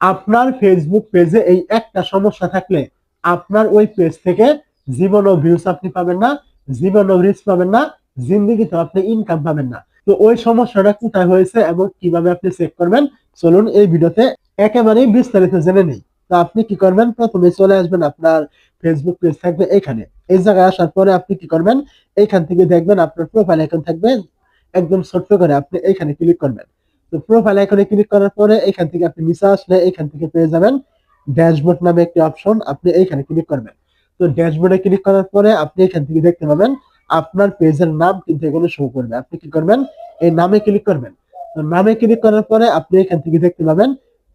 আপনার ফেসবুক পেজে এই একটা সমস্যা থাকলে আপনার ওই পেজ থেকে জীবনও ভিউজ আপনি পাবেন না, জীবনও রিচ পাবেন না জিন্দিগিতে আপনি ইনকাম পাবেন না। তো ওই সমস্যাটা কোথায় হয়েছে এবং কীভাবে আপনি চেক করবেন, চলুন এই ভিডিওতে একেবারেই বিস্তারিত জেনে নেই। তো আপনি কি করবেন? প্রথমে চলে আসবেন আপনার ফেসবুক পেজ থাকবে এখানে। এই জায়গায় আসার পরে আপনি কি করবেন? এইখান থেকে দেখবেন আপনার প্রোফাইল এখন থাকবে। একদম ছোট্ট করে আপনি এইখানে ক্লিক করবেন। তো প্রোফাইল আইকনে ক্লিক করার পরে এখান থেকে আপনি নিচে আসলে এখান থেকে পেয়ে যাবেন ড্যাশবোর্ড নামে একটি অপশন আপনি এইখানে ক্লিক করবেন। তো ড্যাশবোর্ডে ক্লিক করার পরে আপনি এখান থেকে দেখতে পাবেন আপনার পেজের নাম কিন্তু এখানে শো করবে। আপনি কি করবেন? এই নামে ক্লিক করবেন। তো নামে ক্লিক করার পরে আপনি এখান থেকে দেখতে পাবেন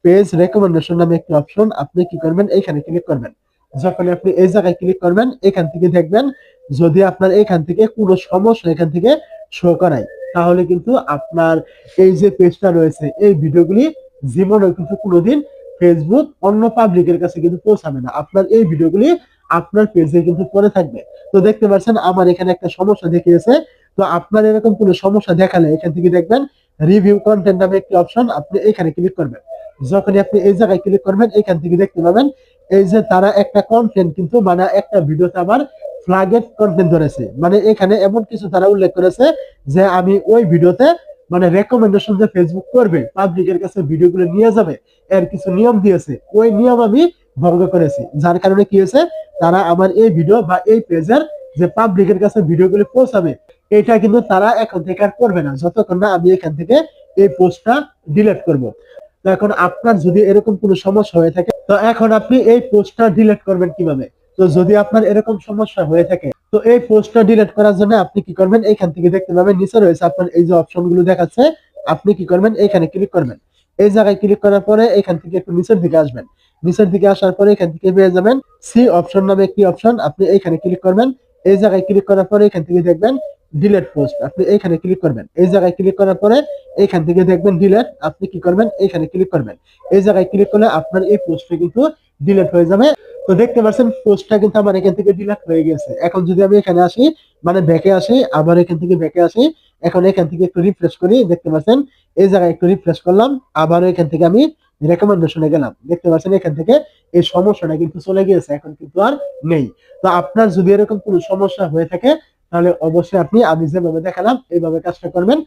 পেজ রেকমেন্ডেশন নামে একটি অপশন আপনি কি করবেন? এইখানে ক্লিক করবেন। যখন আপনি এই জায়গায় ক্লিক করবেন, এখান থেকে দেখবেন যদি আপনার এখান থেকে কোনো সমস্যা এখান থেকে শো করায়। তাহলে কিন্তু আপনার এই যে পেজটা রয়েছে, এই ভিডিওগুলি জীবনে কিন্তু কোনোদিন ফেসবুক অন্য পাবলিকের কাছে কিন্তু পৌঁছাবে না। আপনার এই ভিডিওগুলি আপনার পেজে কিন্তু পড়ে থাকবে। তো দেখতে পাচ্ছেন, আমার এখানে একটা সমস্যা দেখিয়েছে। তো আপনার এরকম কোনো সমস্যা দেখালে এখান থেকে দেখবেন রিভিউ কন্টেন্ট নামে একটি অপশন আপনি এখানে ক্লিক করবেন। যখনই আপনি এই জায়গায় ক্লিক করবেন, এখান থেকে দেখতে পাবেন, এই যে তারা একটা কন্টেন্ট কিন্তু মানে একটা ভিডিওতে আবার ফ্ল্যাগেড কন্টেন্ট ধরেছে। মানে এখানে এমন কিছু তারা উল্লেখ করেছে যে আমি ওই ভিডিওতে মানে রেকমেন্ডেশন যে ফেসবুক করবে পাবলিকের কাছে ভিডিওগুলো নিয়ে যাবে, এর কিছু নিয়ম দিয়েছে। ওই নিয়ম আমি ভঙ্গ করেছি। যার কারণে কি হয়েছে? তারা আমার এই ভিডিও বা এই পেজের যে পাবলিকের কাছে ভিডিওগুলো পৌঁছাবে, এটা কিন্তু তারা এখন থেকে আর করবে না। যতক্ষণ না আমি এখান থেকে এই পোস্টটা ডিলিট করব। এখন আপনার যদি এরকম কোনো সমস্যা হয়ে থাকে, তো এখন আপনি এই পোস্টটা ডিলিট করবেন কীভাবে? তো যদি আপনার এরকম সমস্যা হয়ে থাকে, তো এই পোস্টটা ডিলিট করার জন্য আপনি কি করবেন? এইখান থেকে দেখতে পাবেন, নিচে রয়েছে আপনার এই যে অপশনগুলো দেখাচ্ছে, আপনি কি করবেন? এইখানে ক্লিক করবেন। এই জায়গায় ক্লিক করার পরে এখান থেকে একটু নিচের দিকে আসবেন। নিচের দিকে আসার পরে এখান থেকে পেয়ে যাবেন সি অপশন নামে একটি অপশন আপনি এইখানে ক্লিক করবেন। এই জায়গায় ক্লিক করার পরে এখান থেকে দেখবেন ডিলেট পোস্ট আপনি এইখানে ক্লিক করবেন। এই জায়গায় ক্লিক করার পরে এইখান থেকে দেখবেন ডিলেট আপনি কি করবেন? এইখানে ক্লিক করবেন। এই জায়গায় ক্লিক করলে আপনার এই পোস্টটা কিন্তু ডিলেট হয়ে যাবে। তো দেখতে পাচ্ছেন, পোস্টটা কিন্তু আমার এখান থেকে ডিলেট হয়ে গেছে। এখন যদি আমি এখানে আসি মানে ব্যাকে আসি, আবার এখান থেকে ব্যাকে আসি, এখন এখান থেকে একটু রিফ্রেশ করি, দেখতে পাচ্ছেন, এই জায়গায় একটু রিফ্রেশ করলাম আবার এখান থেকে আমি রেকমেন্ডেশনে গেলাম। দেখতে পাচ্ছেন, এখান থেকে এই সমস্যাটা কিন্তু চলে গিয়েছে, এখন কিন্তু আর নেই। তো আপনার যদি এরকম কোনো সমস্যা হয়ে থাকে, তাহলে অবশ্যই আপনি আমি যেভাবে দেখালাম, এইভাবে কাজটা করবেন।